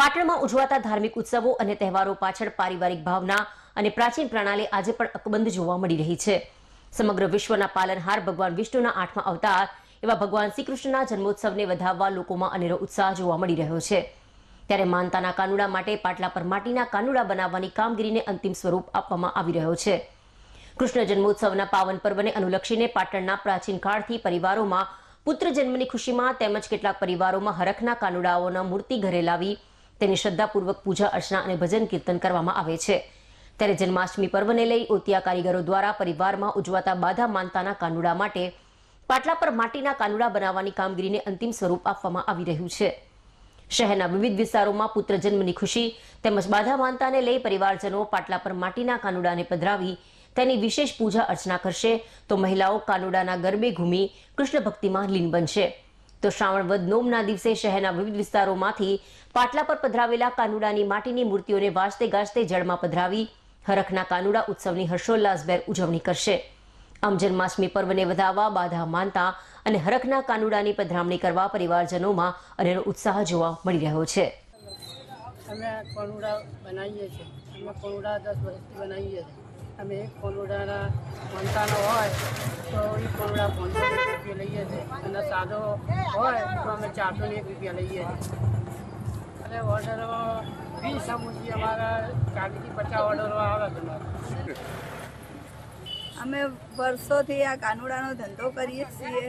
પાટણમાં ઉજવાતા ધાર્મિક ઉત્સવો અને તહેવારો પાછળ પારિવારિક ભાવના અને પ્રાચીન પ્રણાલી આજે પણ અકબંધ જોવા મળી રહી છે. સમગ્ર વિશ્વના પાલનહાર ભગવાન વિષ્ણુના આઠમા અવતાર એવા ભગવાન શ્રી કૃષ્ણના જન્મોત્સવને વધાવવા લોકોમાં અનેરો ઉત્સાહ જોવા મળી રહ્યો છે. ત્યારે માનતાના કાનુડા માટે પાટલા પર માટીના કાનુડા બનાવવાની કામગીરીને અંતિમ સ્વરૂપ આપવામાં આવી રહ્યો છે. કૃષ્ણ જન્મોત્સવના પાવન પર્વને અનુલક્ષીને પાટણના પ્રાચીન કાળથી પરિવારોમાં પુત્ર જન્મની ખુશીમાં તેમજ કેટલાક પરિવારોમાં હરખના કાનુડાઓના મૂર્તિ ઘરે લાવી તેની શ્રદ્ધાપૂર્વક પૂજા, અર્ચના અને ભજન કીર્તન કરવામાં આવે છે. ત્યારે જન્માષ્ટમી પર્વને લઈ ઓતિયા કારીગરો દ્વારા પરિવારમાં ઉજવાતા બાધા માનતાના કાનુડા માટે, પાટલા પર માટીના કાનુડા બનાવવાની કામગીરીને અંતિમ સ્વરૂપ આપવામાં આવી રહ્યું છે. શહેરના વિવિધ વિસ્તારોમાં પુત્ર જન્મની ખુશી તેમજ બાધા માનતાને લઈ પરિવારજનો પાટલા પર માટીના કાનુડાને પધરાવી તેની વિશેષ પૂજા, અર્ચના કરશે તો મહિલાઓ કાનુડાના ગરબે ઘૂમી કૃષ્ણ ભક્તિમાં લીન બનશે. તો શ્રાવણ વદ નોમના દિવસે શહેરના વિવિધ વિસ્તારોમાંથી પાટલા પર પધરાવેલા કાનુડાની માટીની મૂર્તિઓને વાજતે ગાજતે જળમાં પધરાવી હરખના કાનુડા ઉત્સવની હર્ષોલ્લાસભેર ઉજવણી કરશે. આમ જન્માષ્ટમી પર્વને વધાવવા બાધા માનતા અને હરખના કાનુડાની પધરામણી કરવા પરિવારજનોમાં અનેરો ઉત્સાહ જોવા મળી રહ્યો છે. અમે કોનુડા બનાવીએ છીએ. અમે કોનુડા દસ વર્ષથી બનાવીએ છીએ. અમે એક કોનુડાના મનતાનો હોય તો એ કોનુડા પંદર રૂપિયા લઈએ છીએ. અને સાદો હોય તો અમે ચારસો એક રૂપિયા લઈએ છીએ. અને ઓર્ડરો, વીસ સમૂહથી અમારા ચાલીસથી પચાસ ઓર્ડરો આવે છે અમારા અમે વર્ષોથી આ કાનુડાનો ધંધો કરીએ છીએ.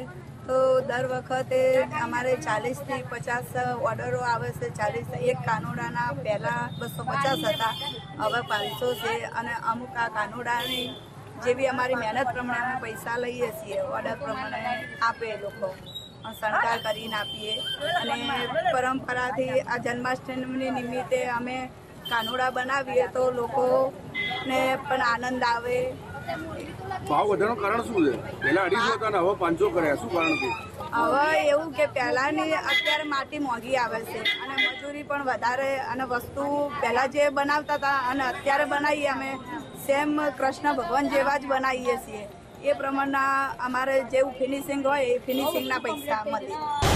તો દર વખતે અમારે ચાલીસથી પચાસ ઓર્ડરો આવે છે. ચાલીસ એક કાનુડાના, પહેલાં બસો પચાસ હતા. હવે પાંચસો છે અને અમુક આ કાનુડાની જેવી અમારી મહેનત પ્રમાણે અમે પૈસા લઈએ છીએ. ઓર્ડર પ્રમાણે આપે લોકો. શણગાર કરીને આપીએ. અને પરંપરાથી આ જન્માષ્ટમીની નિમિત્તે અમે કાનુડા બનાવીએ તો લોકોને પણ આનંદ આવે. ભાવ વધારવાનું કારણ શું છે? પહેલા અઢીસો હતા હવે પાંચસો કર્યા. શું કારણ છે? હવે એવું કે પહેલાંની અત્યારે માટી મોંઘી આવે છે અને મજૂરી પણ વધારે અને વસ્તુ પહેલાં જે બનાવતા હતા અને અત્યારે બનાવીએ અમે સેમ કૃષ્ણ ભગવાન જેવા જ બનાવીએ છીએ. એ પ્રમાણના અમારે જેવું ફિનિશિંગ હોય એ ફિનિશિંગના પૈસા મળે.